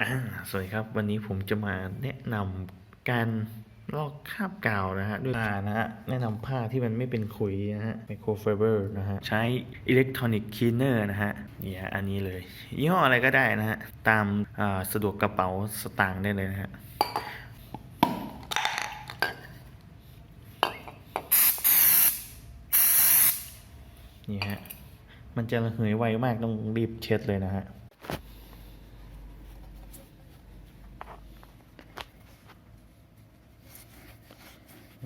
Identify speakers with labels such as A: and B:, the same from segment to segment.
A: อ่าสวัสดีครับ วันนี้ผมจะมาแนะนำการลอกคราบกาวนะฮะด้วยผ้านะฮะแนะนำผ้าที่มันไม่เป็นขุยนะฮะไมโครไฟเบอร์นะฮะใช้อิเล็กทรอนิกส์คลีเนอร์นะฮะนี่ฮะอันนี้เลยยี่ห้ออะไรก็ได้นะฮะ ตามาสะดวกกระเป๋าสตางค์ได้เลยนะฮะนี่ฮะมันจะระเหยไวมากต้องรีบเช็ดเลยนะฮะ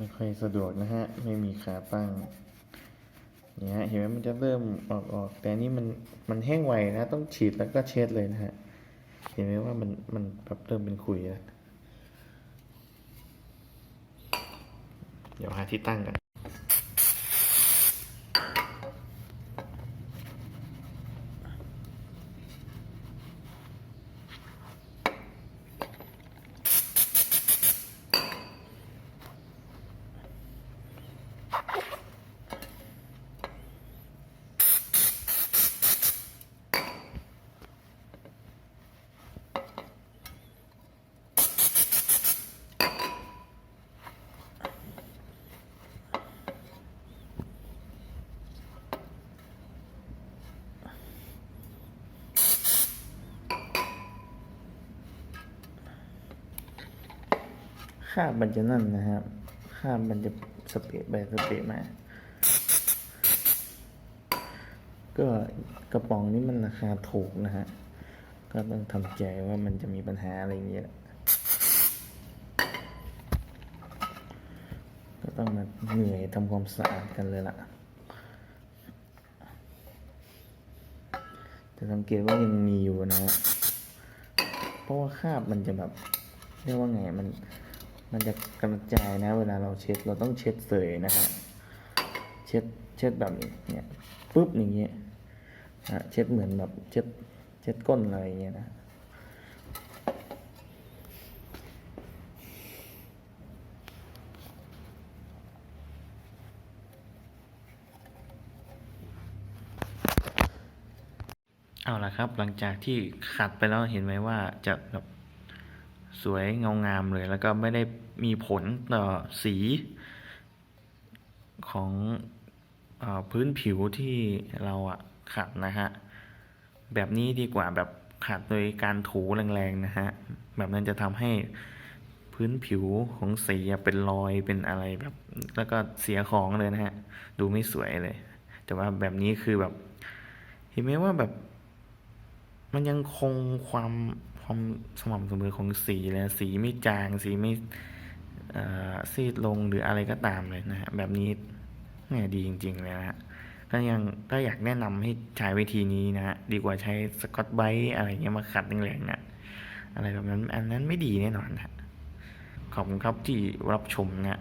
A: ไม่ค่อยสะดวกนะฮะ ไม่มีขาตั้งเนี่ยฮะเห็นไหมมันจะเริ่มออกออกแต่นนี่มันมันแห้งไวนะ ต้องฉีดแล้วก็เช็ดเลยนะฮะ เห็นไหมว่ามันมันแบบเริ่มเป็นขุยแล้ว เดี๋ยวหาที่ตั้งกัน ค่าบมันจะนั่นนะครับค่าบมันจะสเปรย์ไปสเปรย์มา ก็กระป๋องนี้มันราคาถูกนะฮะ ก็ต้องทำใจว่ามันจะมีปัญหาอะไรอย่างเงี้ย ก็ต้องมาเหนื่อยทำความสะอาดกันเลยล่ะจะสังเกตว่ายังมีอยู่นะฮะ เพราะว่าคราบมันจะแบบเรียกว่าไงมัน มันจะกระจายนะ เวลาเราเช็ดเราต้องเช็ดเสยนะฮะเช็ดเช็ดแบบนี้เนี่ยปุ๊บอย่างเงี้ยอะเช็ดเหมือนแบบเช็ดเช็ดก้นอะไรอย่างเงี้ยนะเอาละครับหลังจากที่ขัดไปแล้วเห็นไหมว่าจะแบบ สวยเงางามเลย แล้วก็ไม่ได้มีผลต่อสีของอพื้นผิวที่เราอะขัดนะฮะ แบบนี้ดีกว่าแบบขัดโดยการถูแรงๆนะฮะ แบบนั้นจะทำให้พื้นผิวของสีเป็นรอยเป็นอะไรแบบ แล้วก็เสียของเลยนะฮะ ดูไม่สวยเลย แต่ว่าแบบนี้คือแบบ เห็นไหมว่าแบบ มันยังคงความ ความสม่ำเสมอของสีเลยสีไม่จางสีไม่ซีดลงหรืออะไรก็ตามเลยนะฮะแบบนี้แหม่ดีจริง ๆ เลยนะฮะก็ยังก็อยากแนะนำให้ใช้วิธีนี้นะฮะดีกว่าใช้สกอตไบรท์อะไรเงี้ยมาขัดแรงๆนะอะไรแบบนั้นอันนั้นไม่ดีแน่นอนนะฮะขอบคุณครับที่รับชมนะฮะ